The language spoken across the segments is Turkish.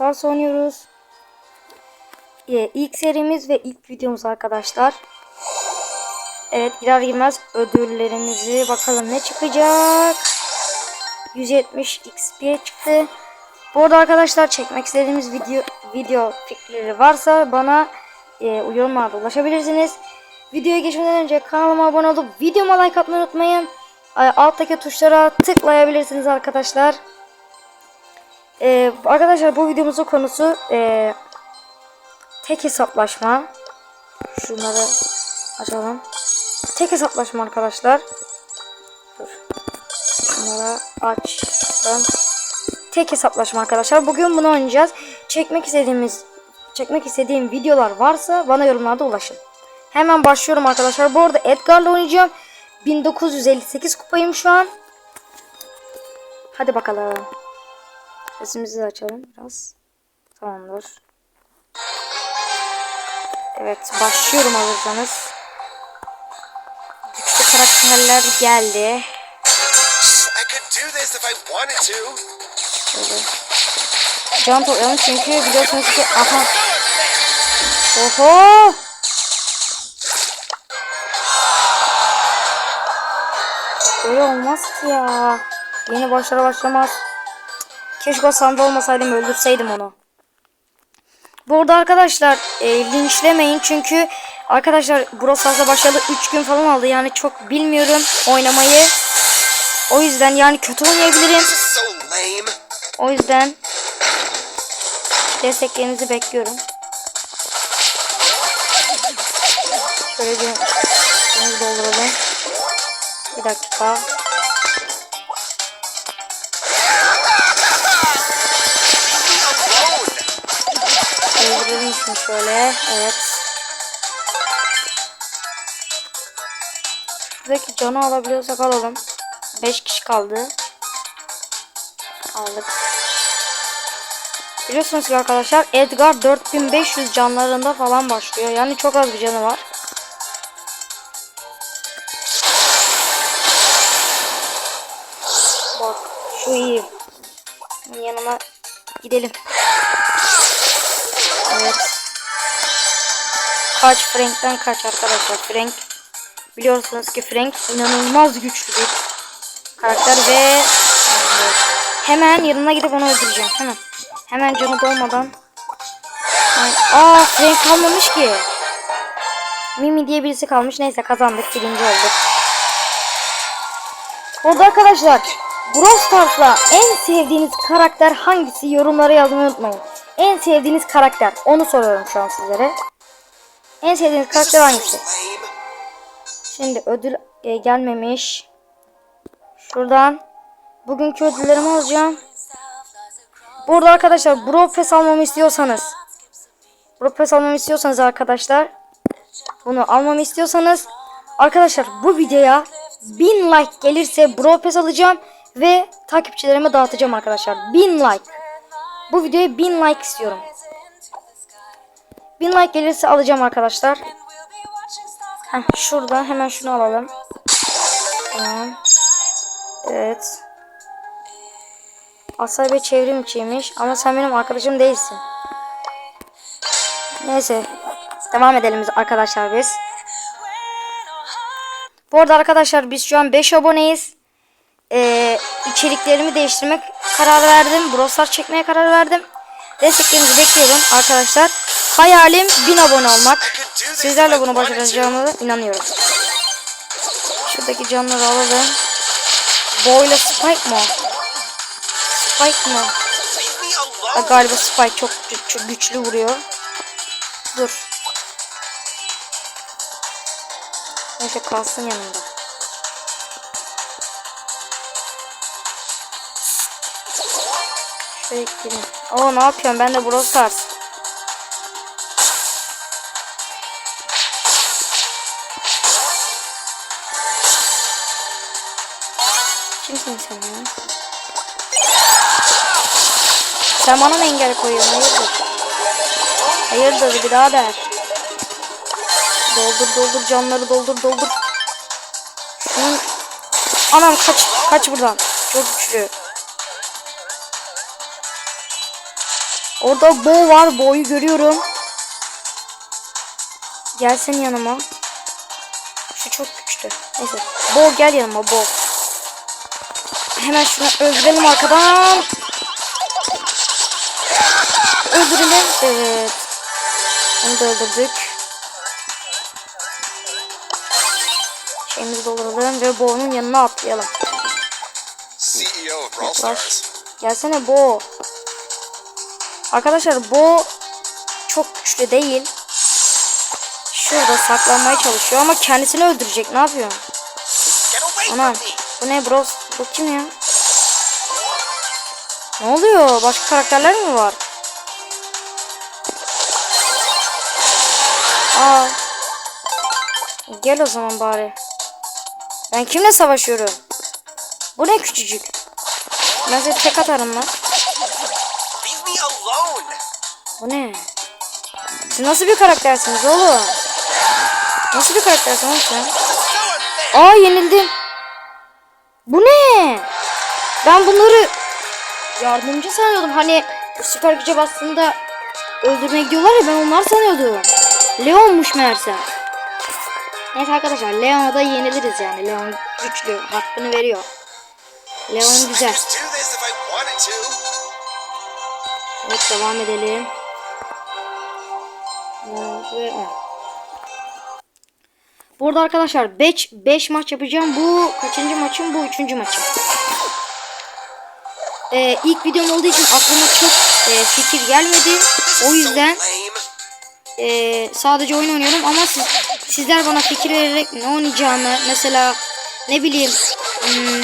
Stars oynuyoruz. Ee, ilk serimiz ve ilk videomuz arkadaşlar. Evet girer girmez ödüllerimizi bakalım ne çıkacak. 170 XP çıktı. Bu arada arkadaşlar çekmek istediğimiz video video fikirleri varsa bana e, yorumlarda ulaşabilirsiniz. Videoya geçmeden önce kanalıma abone olup videoma like atmayı unutmayın. Alttaki tuşlara tıklayabilirsiniz arkadaşlar. E, arkadaşlar bu videomuzun konusu e, tek hesaplaşma. Şunları açalım. Tek hesaplaşma arkadaşlar. Dur. Şunları açtım. Tek hesaplaşma arkadaşlar. Bugün bunu oynayacağız. Çekmek istediğimiz çekmek istediğim videolar varsa bana yorumlarda ulaşın. Hemen başlıyorum arkadaşlar. Bu arada Edgar'la oynayacağım. 1958 kupayım şu an. Hadi bakalım. Sesimizi de açalım biraz. Tamamdır. Evet başlıyorum hazırsanız. Güçlü karakterler geldi. Şöyle. Can toplayalım çünkü biliyorsunuz ki aha. Oho. Böyle olmaz ki ya. Yeni başlara başlamaz. Keşke o sandığı olmasaydım öldürseydim onu. Burada arkadaşlar e, linçlemeyin çünkü arkadaşlar Brawl Stars'a başladı 3 gün falan aldı yani çok bilmiyorum oynamayı. O yüzden yani kötü oynayabilirim. O yüzden desteklerinizi bekliyorum. Şöyle bir şunu dolduralım. Bir dakika. Şunu şöyle. Evet. Şuradaki canı alabiliyorsak alalım. 5 kişi kaldı. Aldık. Biliyorsunuz ki arkadaşlar Edgar 4500 canlarında falan başlıyor. Yani çok az bir canı var. Bak şu iyi. Yanıma gidelim. Evet. Kaç Frank'ten kaç arkadaşlar. Frank biliyorsunuz ki Frank inanılmaz güçlü bir karakter ve hemen yanına gidip onu öldüreceğim. Hemen. Hemen canı dolmadan. Ay, Aa Frank kalmamış ki. Mimi diye birisi kalmış. Neyse kazandık. Birinci olduk. Burada arkadaşlar Brawl Stars'la en sevdiğiniz karakter hangisi yorumlara yazmayı unutmayın. En sevdiğiniz karakter. Onu soruyorum şu an sizlere. En sevdiğiniz karakter hangisi? Şimdi ödül e, gelmemiş. Şuradan bugünkü ödüllerimi alacağım. Burada arkadaşlar Bro almamı istiyorsanız Bro almamı istiyorsanız arkadaşlar bunu almamı istiyorsanız arkadaşlar bu videoya 1000 like gelirse Bro alacağım ve takipçilerime dağıtacağım arkadaşlar. 1000 like. Bu videoya 1000 like istiyorum. 1000 like gelirse alacağım arkadaşlar. Heh, şurada hemen şunu alalım. Evet. Asay ve çevrim içiymiş ama sen benim arkadaşım değilsin. Neyse. Devam edelim arkadaşlar biz. Bu arada arkadaşlar biz şu an 5 aboneyiz. Ee, içeriklerimi değiştirmek karar verdim. Brawl Stars çekmeye karar verdim. Desteklerinizi bekliyorum arkadaşlar. Hayalim 1000 abone olmak. Sizlerle bunu başaracağımı inanıyorum. Şuradaki canları alalım. Boyla Spike mı? Spike mı? Ha, galiba Spike çok, çok güçlü vuruyor. Dur. Neyse kalsın yanımda. Gireyim. Oo ne yapıyorum ben de Brawl Stars. Kimsin sen ya? Sen bana mı engel koyuyorsun? Hayırdır? Hayırdır birader? Doldur doldur canları doldur doldur. Şunun... Anam kaç kaç buradan. Çok güçlü. Orada Bo var. Bo'yu görüyorum. Gelsin yanıma. Şu çok güçlü. Neyse. Bo gel yanıma Bo. Hemen şunu öldürelim arkadan. Öldürelim. Evet. Onu da öldürdük. Şeyimizi dolduralım ve Bo'nun yanına atlayalım. Brawl Yaklaş. Gelsene Bo. Arkadaşlar Bo çok güçlü değil. Şurada saklanmaya çalışıyor ama kendisini öldürecek. Ne yapıyor? Anam. Bu ne bros? Bu kim ya? Ne oluyor? Başka karakterler mi var? Aa. Gel o zaman bari. Ben kimle savaşıyorum? Bu ne küçücük? Ben size tek atarım lan. Bu ne? Siz nasıl bir karaktersiniz oğlum? Nasıl bir karaktersin oğlum sen? Aa yenildim. Bu ne? Ben bunları yardımcı sanıyordum. Hani süper güce bastığında öldürmeye gidiyorlar ya ben onlar sanıyordum. Leon'muş meğerse. Neyse arkadaşlar Leon'a da yeniliriz yani. Leon güçlü. Hakkını veriyor. Leon güzel. Evet devam edelim. 10 ve 10. Burada arkadaşlar 5 5 maç yapacağım. Bu kaçıncı maçım? Bu üçüncü maçım. Ee, ilk videom olduğu için aklıma çok e, fikir gelmedi. O yüzden e, sadece oyun oynuyorum ama siz sizler bana fikir vererek ne oynayacağımı mesela ne bileyim hmm,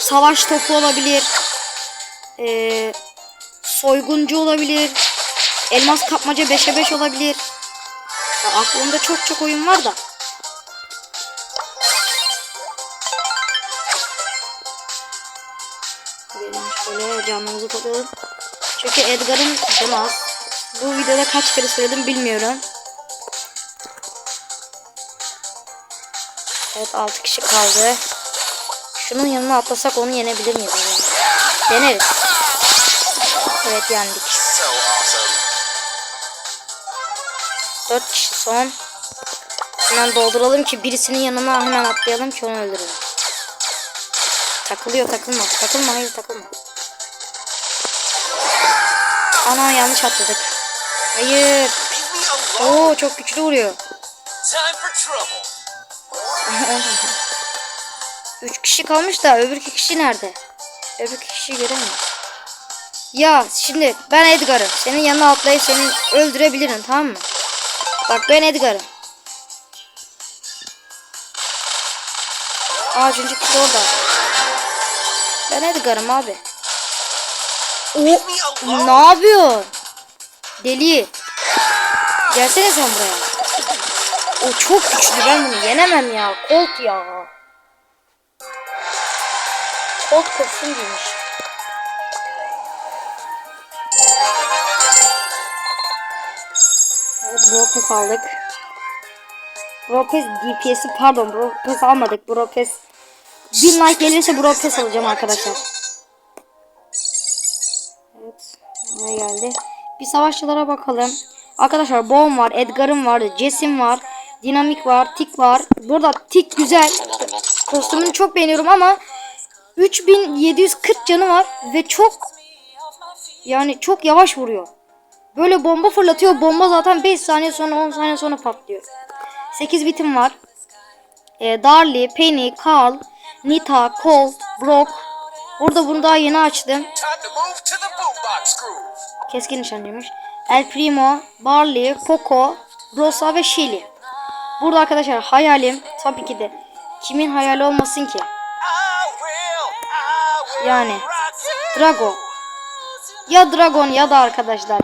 savaş topu olabilir e, soyguncu olabilir elmas kapmaca 5'e 5 olabilir Ya aklımda çok çok oyun var da Gidelim şöyle canımızı toplayalım çünkü Edgar'ın canı az bu videoda kaç kere söyledim bilmiyorum. Evet 6 kişi kaldı. Şunun yanına atlasak onu yenebilir miyiz? Deneriz. Evet yendik. So awesome. 4 kişi son. Hemen dolduralım ki birisinin yanına hemen atlayalım ki onu öldürelim. Takılıyor takılma. Takılma hayır takılma. Ana yanlış atladık. Hayır. Oo çok güçlü vuruyor. Üç kişi kalmış da öbür iki kişi nerede? Öbür iki kişi göremiyorum. Ya şimdi ben Edgar'ım. Senin yanına atlayıp seni öldürebilirim tamam mı? Bak ben Edgar'ım. Aa üçüncü kişi orada. Ben Edgar'ım abi. O ne yapıyorsun? Deli. Gelsene sen buraya. O çok güçlü ben bunu yenemem ya. Colt ya. Colt kostüm giymiş. Evet Bropes aldık. Bropes DPS'i pardon Bropes almadık. Bropes 1000 like gelirse Bropes alacağım arkadaşlar. Evet. Buraya geldi. Bir savaşçılara bakalım. Arkadaşlar Boğum var, Edgar'ım var, Jessim var, Dinamik var, Tik var. Burada Tik güzel. Kostümünü çok beğeniyorum ama 3740 canı var ve çok yani çok yavaş vuruyor. Böyle bomba fırlatıyor. Bomba zaten 5 saniye sonra 10 saniye sonra patlıyor. 8 bitim var. Ee, Darly, Penny, Carl, Nita, Colt, Brock. Burada bunu daha yeni açtım. Keskin nişancıymış. El Primo, Barley, Poco, Rosa ve Shelly. Burada arkadaşlar hayalim tabii ki de kimin hayali olmasın ki? Yani. Drago. Ya Dragon ya da arkadaşlar.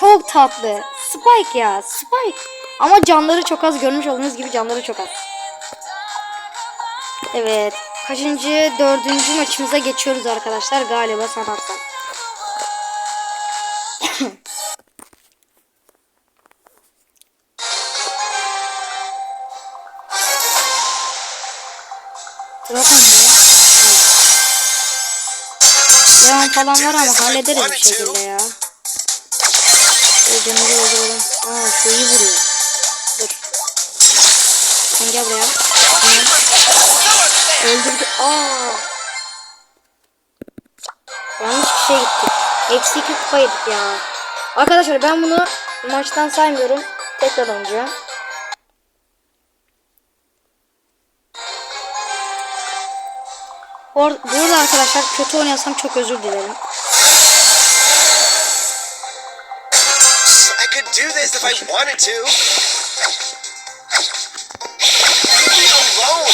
Çok tatlı. Spike ya Spike. Ama canları çok az görmüş olduğunuz gibi canları çok az. Evet. Kaçıncı dördüncü maçımıza geçiyoruz arkadaşlar galiba sanattan. Leon falan var ama hallederiz bir şekilde ya. İyi vuruyor. Dur. Sen gel buraya. Öldürdü. Aa. Yanlış bir şey gittik. Eksi iki kupa yedik ya. Arkadaşlar ben bunu maçtan saymıyorum. Tekrar oynayacağım. Bu arada, arkadaşlar kötü oynasam çok özür dilerim. I wanted to. Leave me alone.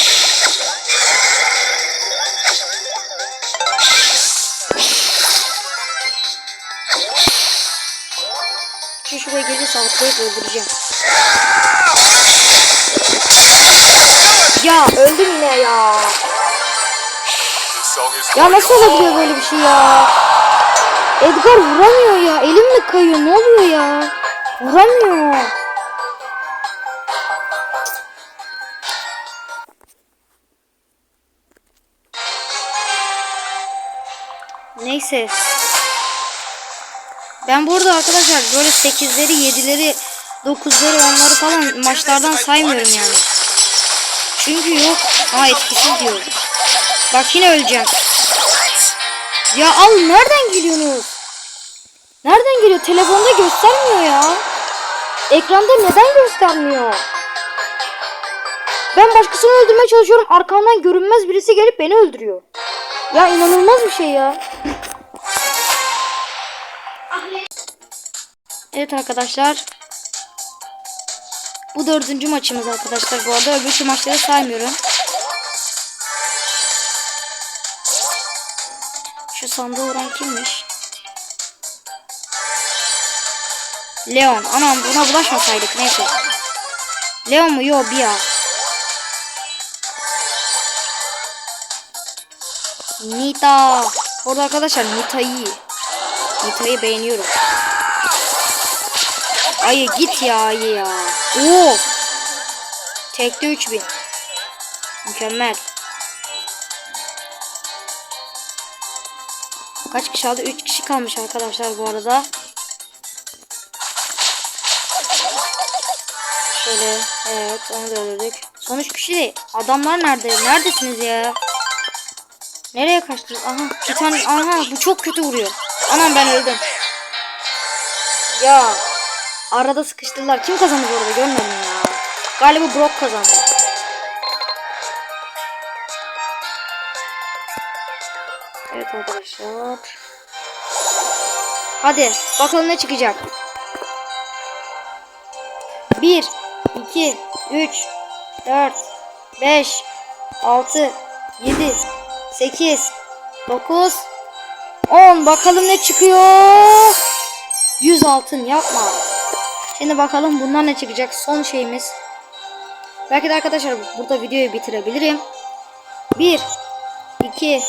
Şu şuraya gelirse atlayıp öldüreceğim. Ya öldüm yine ya. Ya nasıl olabiliyor böyle bir şey ya? Edgar vuramıyor ya. Elim mi kayıyor? Ne oluyor ya? Vuramıyor. Neyse. Ben burada arkadaşlar böyle 8'leri 7'leri 9'ları onları falan maçlardan saymıyorum yani. Çünkü yok. Ha etkisiz diyor. Bak yine öleceğim. Ya al nereden geliyorsunuz? Nereden geliyor? Telefonda göstermiyor ya. Ekranda neden göstermiyor? Ben başkasını öldürmeye çalışıyorum. Arkamdan görünmez birisi gelip beni öldürüyor. Ya inanılmaz bir şey ya. Evet arkadaşlar. Bu dördüncü maçımız arkadaşlar. Bu arada öbür maçları saymıyorum. Şu sandığa vuran kimmiş? Leon. Anam buna bulaşmasaydık neyse. Leon mu? Yo Bia. Nita. Orada arkadaşlar Nita iyi. Nita'yı beğeniyorum. Ayı git ya ayı ya. Oo. Tekte 3000. Mükemmel. Kaç kişi aldı? 3 kişi kalmış arkadaşlar bu arada. Şöyle evet onu da öldürdük. Son 3 kişi değil. Adamlar nerede? Neredesiniz ya? Nereye kaçtınız? Aha bir tane aha bu çok kötü vuruyor. Anam ben öldüm. Ya arada sıkıştırdılar. Kim kazandı bu arada görmedim ya. Galiba Brock kazandı. Evet arkadaşlar. Hadi bakalım ne çıkacak. 1 2 3 4 5 6 7 8 9 10 bakalım ne çıkıyor. 100 altın yapma. Şimdi bakalım bundan ne çıkacak son şeyimiz. Belki de arkadaşlar burada videoyu bitirebilirim. 1 2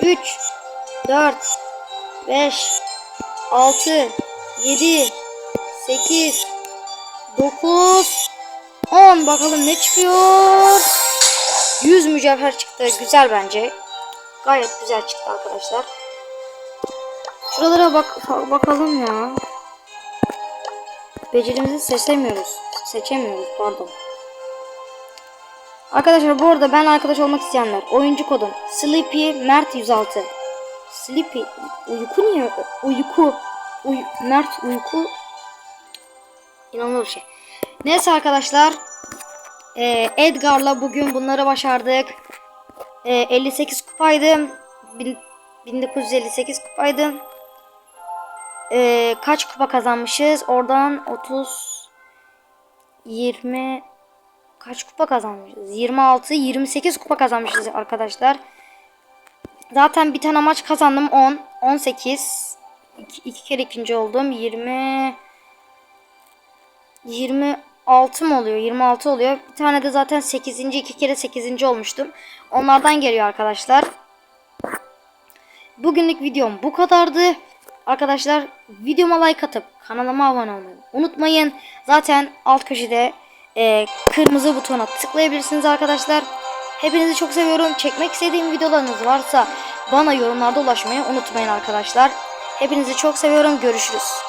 3 4 5 6 7 8 9 10 bakalım ne çıkıyor. 100 mücevher çıktı. Güzel bence. Gayet güzel çıktı arkadaşlar. Şuralara bak bakalım ya. Becerimizi seçemiyoruz. Seçemiyoruz pardon. Arkadaşlar bu arada ben arkadaş olmak isteyenler oyuncu kodum Sleepy Mert 106. Sleepy uyku niye? Uyku. Uy Mert uyku. İnanılmaz bir şey. Neyse arkadaşlar. Ee, Edgar'la bugün bunları başardık. Ee, 58 kupaydım. Bin- 1958 kupaydım. Ee, kaç kupa kazanmışız? Oradan 30 20 kaç kupa kazanmışız? 26 28 kupa kazanmışız arkadaşlar. Zaten bir tane maç kazandım 10 18 iki, iki kere ikinci oldum 20 26 mı oluyor? 26 oluyor. Bir tane de zaten 8. iki kere 8. olmuştum. Onlardan geliyor arkadaşlar. Bugünlük videom bu kadardı. Arkadaşlar videoma like atıp kanalıma abone olmayı unutmayın. Zaten alt köşede e, kırmızı butona tıklayabilirsiniz arkadaşlar. Hepinizi çok seviyorum. Çekmek istediğim videolarınız varsa bana yorumlarda ulaşmayı unutmayın arkadaşlar. Hepinizi çok seviyorum. Görüşürüz.